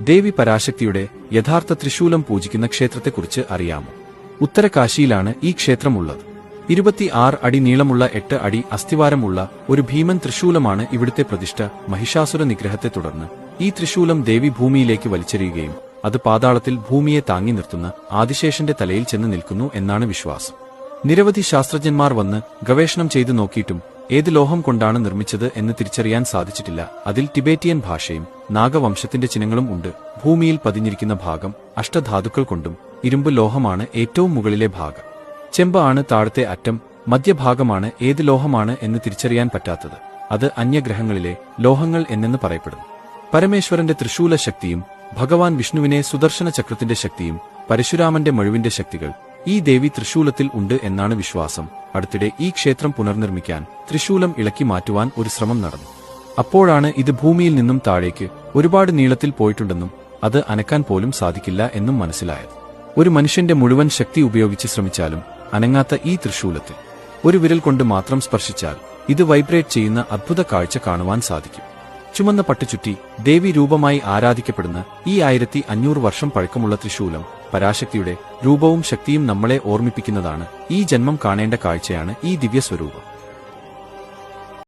ദേവി പരാശക്തിയുടെ യഥാർത്ഥ ത്രിശൂലം പൂജിക്കുന്ന ക്ഷേത്രത്തെക്കുറിച്ച് അറിയാമോ? ഉത്തരകാശിയിലാണ് ഈ ക്ഷേത്രമുള്ളത്. ഇരുപത്തിയാറ് അടി നീളമുള്ള എട്ട് അടി അസ്ഥിവാരമുള്ള ഒരു ഭീമൻ തൃശൂലമാണ് ഇവിടുത്തെ പ്രതിഷ്ഠ. മഹിഷാസുര നിഗ്രഹത്തെ തുടർന്ന് ഈ തൃശൂലം ദേവി ഭൂമിയിലേക്ക് വലിച്ചെറിയുകയും അത് പാതാളത്തിൽ ഭൂമിയെ താങ്ങി നിർത്തുന്ന ആദിശേഷന്റെ തലയിൽ ചെന്ന് നിൽക്കുന്നു എന്നാണ് വിശ്വാസം. നിരവധി ശാസ്ത്രജ്ഞന്മാർ വന്ന് ഗവേഷണം ചെയ്തു നോക്കിയിട്ടും ഏത് ലോഹം കൊണ്ടാണ് നിർമ്മിച്ചത് എന്ന് തിരിച്ചറിയാൻ സാധിച്ചിട്ടില്ല. അതിൽ ടിബേറ്റിയൻ ഭാഷയും നാഗവംശത്തിന്റെ ചിഹ്നങ്ങളും ഉണ്ട്. ഭൂമിയിൽ പതിഞ്ഞിരിക്കുന്ന ഭാഗം അഷ്ടധാതുക്കൾ കൊണ്ടും ഇരുമ്പ് ലോഹമാണ് ഏറ്റവും മുകളിലെ ഭാഗം. ചെമ്പ് ആണ് താഴത്തെ അറ്റം മധ്യഭാഗമാണ് ഏത് ലോഹമാണ് എന്ന് തിരിച്ചറിയാൻ പറ്റാത്തത്. അത് അന്യഗ്രഹങ്ങളിലെ ലോഹങ്ങൾ എന്നെന്ന് പറയപ്പെടുന്നു. പരമേശ്വരന്റെ ത്രിശൂല ശക്തിയും ഭഗവാൻ വിഷ്ണുവിനെ സുദർശന ചക്രത്തിന്റെ ശക്തിയും പരശുരാമന്റെ മഴുവിന്റെ ശക്തികൾ ഈ ദേവി തൃശൂലത്തിൽ ഉണ്ട് എന്നാണ് വിശ്വാസം. അടുത്തിടെ ഈ ക്ഷേത്രം പുനർനിർമ്മിക്കാൻ തൃശൂലം ഇളക്കി മാറ്റുവാൻ ഒരു ശ്രമം നടന്നു. അപ്പോഴാണ് ഇത് ഭൂമിയിൽ നിന്നും താഴേക്ക് ഒരുപാട് നീളത്തിൽ പോയിട്ടുണ്ടെന്നും അത് അനക്കാൻ പോലും സാധിക്കില്ല എന്നും മനസ്സിലായത്. ഒരു മനുഷ്യന്റെ മുഴുവൻ ശക്തി ഉപയോഗിച്ച് ശ്രമിച്ചാലും അനങ്ങാത്ത ഈ തൃശൂലത്തിൽ ഒരു വിരൽ കൊണ്ട് മാത്രം സ്പർശിച്ചാൽ ഇത് വൈബ്രേറ്റ് ചെയ്യുന്ന അത്ഭുത കാഴ്ച കാണുവാൻ സാധിക്കും. ചുമന്ന പട്ടുചുറ്റി ദേവി രൂപമായി ആരാധിക്കപ്പെടുന്ന ഈ ആയിരത്തി അഞ്ഞൂറ് വർഷം പഴക്കമുള്ള തൃശൂലം പരാശക്തിയുടെ രൂപവും ശക്തിയും നമ്മളെ ഓർമ്മിപ്പിക്കുന്നതാണ്. ഈ ജന്മം കാണേണ്ട കാഴ്ചയാണ് ഈ ദിവ്യസ്വരൂപം.